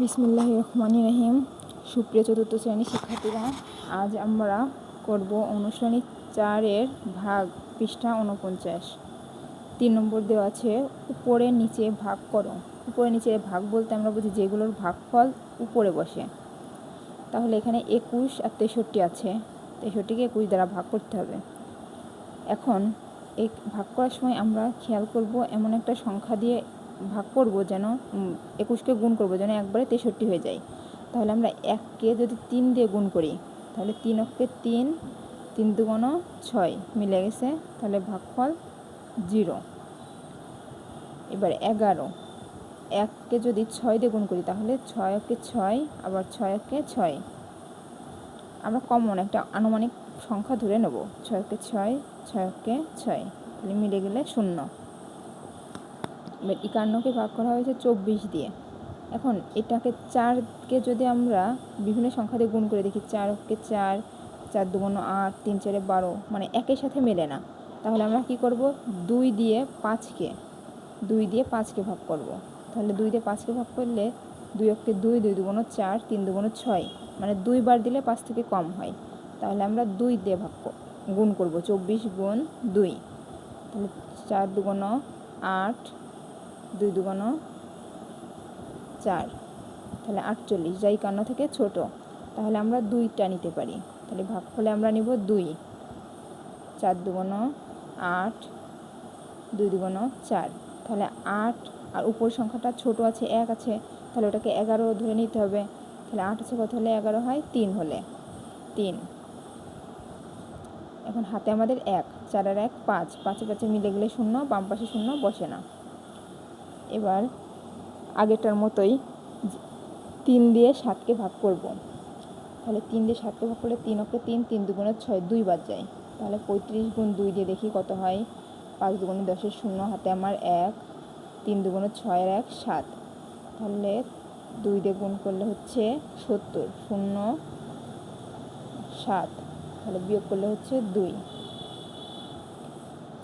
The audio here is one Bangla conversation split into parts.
বিসমুল্লাহ রহমান রহিম। সুপ্রিয় চতুর্থ শ্রেণির শিক্ষার্থীরা, আজ আমরা করব অনুশ্রেণী চারের ভাগ, পৃষ্ঠা উনপঞ্চাশ তিন নম্বর দেওয়া আছে, উপরে নিচে ভাগ করো। উপরে নিচে ভাগ বলতে আমরা বুঝি যেগুলোর ভাগফল উপরে বসে। তাহলে এখানে একুশ আর তেষট্টি আছে। তেষট্টিকে একুশ দ্বারা ভাগ করতে হবে। এখন এক ভাগ করার সময় আমরা খেয়াল করব এমন একটা সংখ্যা দিয়ে ভাগ করব যেন একুশকে গুণ করব যেন একবারে তেষট্টি হয়ে যায়। তাহলে আমরা এককে যদি তিন দিয়ে গুণ করি, তাহলে তিন অক্ষে তিন তিন দুগুণ ছয় মিলে গেছে, তাহলে ভাগফল জিরো। এবার এগারো, এককে যদি ছয় দিয়ে গুণ করি, তাহলে ছয় অক্ষে ছয়, আবার ছয় অক্ষে ছয়। আমরা কমন একটা আনুমানিক সংখ্যা ধরে নেব, ছয় অক্ষে ছয় ছয় অক্ষে ছয়, তাহলে মিলে গেলে শূন্য। একান্নকে ভাগ করা হয়েছে চব্বিশ দিয়ে। এখন এটাকে চারকে যদি আমরা বিভিন্ন সংখ্যা দিয়ে গুণ করে দেখি, চার অক্ষে চার চার দুগুণ আট, তিন চারে বারো মানে একের সাথে মেলে না। তাহলে আমরা কি করব? দুই দিয়ে পাঁচকে দুই দিয়ে পাঁচকে ভাগ করব। তাহলে দুই দিয়ে পাঁচকে ভাগ করলে দুই অক্ষে দুই দুই দুগুণ চার, তিন দুগুণ ছয় মানে দুইবার দিলে পাঁচ থেকে কম হয়। তাহলে আমরা দুই দিয়ে ভাগ গুণ করব, চব্বিশ গুণ দুই। তাহলে চার দুগুণ আট দুই দুগুণ চার। তাহলে আটচল্লিশ যা একান্ন থেকে ছোট, তাহলে আমরা দুইটা নিতে পারি। তাহলে ভাগফলে আমরা নিব দুই। চার দুগুণ আট, দুই দুগুণ চার। তাহলে আট, আর উপর সংখ্যাটা ছোট আছে, এক আছে, তাহলে ওটাকে এগারো ধরে নিতে হবে। তাহলে আট আছে কত হলে? এগারো হয় তিন হলে। তিন। এখন হাতে আমাদের এক, চার আর এক পাঁচ। পাঁচে পাঁচে মিলে গেলে শূন্য, বাম পাশে শূন্য, বসে না। এবার আগেরটার মতোই তিন দিয়ে সাতকে ভাগ করব। তাহলে তিন দিয়ে সাতকে ভাগ করলে তিন অক্ষে তিন তিন দুগুণে ছয়, দুই বাদ যায়। তাহলে পঁয়ত্রিশ গুণ দুই দিয়ে দেখি কত হয়? পাঁচ দুগুণে দশের শূন্য, হাতে আমার এক, তিন দুগুণে ছয় আর এক, সাত। তাহলে দুই দিয়ে গুণ করলে হচ্ছে সত্তর, শূন্য, সাত। তাহলে বিয়োগ করলে হচ্ছে দুই।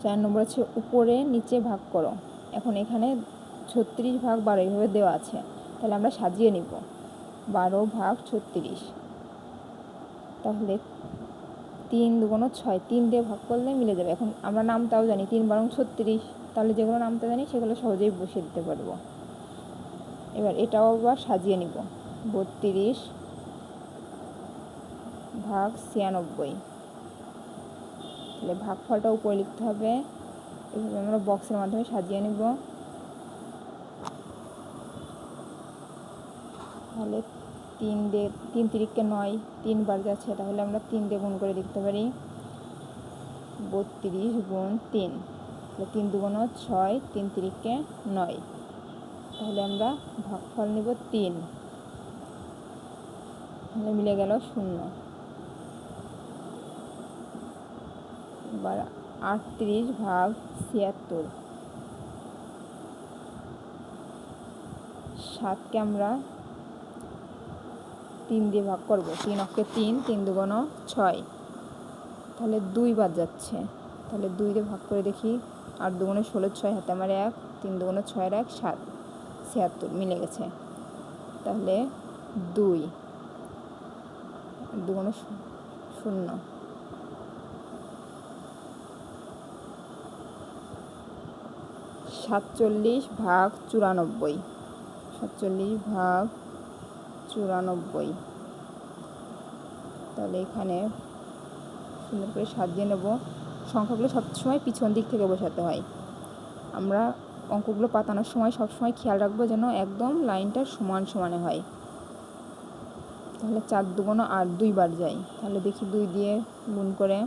চার নম্বর আছে উপরে, নিচে ভাগ করো। এখন এখানে ছত্রিশ ভাগ বারো এইভাবে দেওয়া আছে, তাহলে আমরা সাজিয়ে নিব। বারো ভাগ ছত্রিশ। তাহলে তিন দুগুণ ছয়, তিন দিয়ে ভাগ করলে মিলে যাবে। এখন আমরা নামটাও জানি, তিন বারং ছত্রিশ। তাহলে যেগুলো নামটা জানি, সেগুলো সহজেই বসিয়ে দিতে পারব। এবার এটাও আবার সাজিয়ে নিব। বত্রিশ ভাগ ছিয়ানব্বই। তাহলে ভাগফলটা উপরে লিখতে হবে। এভাবে আমরা বক্সের মাধ্যমে সাজিয়ে নিব। তাহলে তিন দিয়ে তিন তিরিককে নয় তিনবার যাচ্ছে, তাহলে আমরা তিন দিয়ে গুণ করে লিখতে পারি বত্রিশ গুণ তিন। তাহলে তিন দুগুণ ছয়, তিন তিরিককে নয়। তাহলে আমরা ভাগফল নিব তিন। তাহলে মিলে গেল শূন্য। এবার আটত্রিশ ভাগ ছিয়াত্তর। সাতকে আমরা তিন দিয়ে ভাগ করব। তিন অক্ষে তিন তিন দুগুণ ছয়। তাহলে দুই বাদ যাচ্ছে। তাহলে দুই দিয়ে ভাগ করে দেখি, আট দুগুণে ষোলো, ছয় হাতে আমার এক, তিন দুগুণে ছয়ের এক, সাত, ছিয়াত্তর, মিলে গেছে। তাহলে দুই। দুগুণে শূন্য। সাতচল্লিশ ভাগ চুরানব্বই। সাতচল্লিশ ভাগ চুরানব্বই। তাহলে এখানে সুন্দর করে সাজিয়ে নেব। সংখ্যাগুলো সবসময় পিছন দিক থেকে বসাতে হয়। আমরা অঙ্কগুলো পাতানোর সময় সবসময় খেয়াল রাখব যেন একদম লাইনটা সমান সমানে হয়। তাহলে চার দুগুণ আট দুইবার যায়। তাহলে দেখি দুই দিয়ে গুণ করে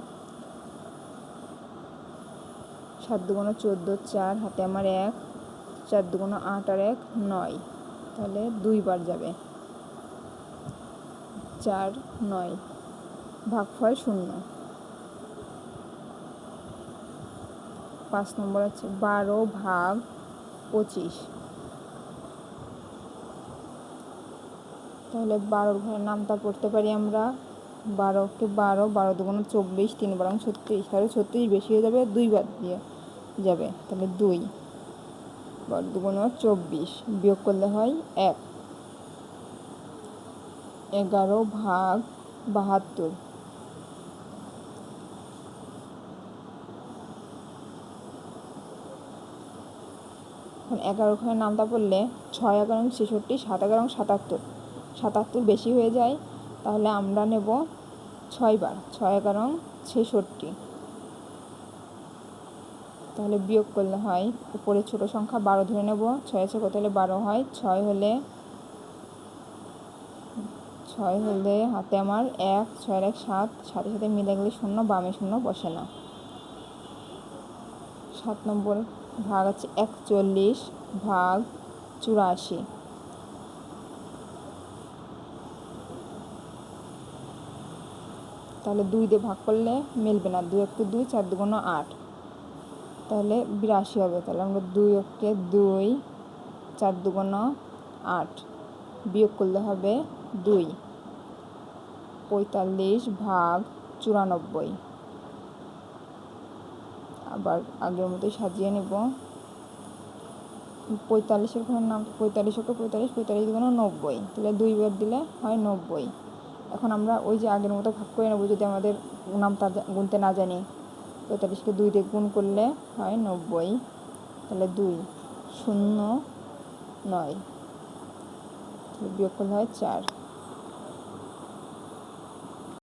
সাত দুগুণ চোদ্দ চার, হাতে আমার এক, চার দুগুণ আট আর এক নয়। তাহলে দুইবার যাবে। চার নয়, ভাগফল শূন্য। পাঁচ নম্বর আছে, বারো ভাগ পঁচিশ। তাহলে বারোর ঘরের নামটা পড়তে পারি আমরা। বারোকে বারো বারো দুগুণ চব্বিশ, তিন বারো ছত্রিশ। তাহলে ছত্রিশ বেশি হয়ে যাবে, দুই বাদ দিয়ে যাবে, তাহলে দুই। বারো দুগুণ চব্বিশ, বিয়োগ করলে হয় এক। এগারো ভাগ বাহাত্তর। এগারো ঘরের নামটা পড়লে ছয় এগারো ছেষট্টি, সাত এগারো সাতাত্তর। সাতাত্তর বেশি হয়ে যায়, তাহলে আমরা নেব ছয় বার, ছয় এগারো ছেষট্টি। তাহলে বিয়োগ করলে হয় উপরে ছোট সংখ্যা বারো ধরে নেব, ছয় আছে কত হলে বারো হয়? ছয় হলে ছয় হলে হাতে আমার এক, ছয়ের এক, সাত সাথে সাথে মিলে গেলে শূন্য, বামে শূন্য, বসে না। সাত নম্বর ভাগ আছে একচল্লিশ ভাগ চুরাশি। তাহলে দুই দিয়ে ভাগ করলে মিলবে না, দুই একটু দুই, চার দুগুণ আট। তাহলে বিরাশি হবে, তাহলে আমরা দুই অক্ষে দুই, চার দুগুণ আট বিয়োগ করলে হবে দুই। পঁয়তাল্লিশ ভাগ চুরানব্বই। আবার আগের মতোই সাজিয়ে নেব। পঁয়তাল্লিশের কোনো নাম, পঁয়তাল্লিশ ওকে পঁয়তাল্লিশ পঁয়তাল্লিশ দুগুণ নব্বই। তাহলে দুইবার দিলে হয় নব্বই। এখন আমরা ওই যে আগের মতো ভাগ করে নেব যদি আমাদের নামটা জা- গুনতে না জানি। পঁয়তাল্লিশকে দুই দিয়ে গুণ করলে হয় নব্বই। তাহলে দুই, শূন্য, নয়। বিয়োগ করলে হয় চার।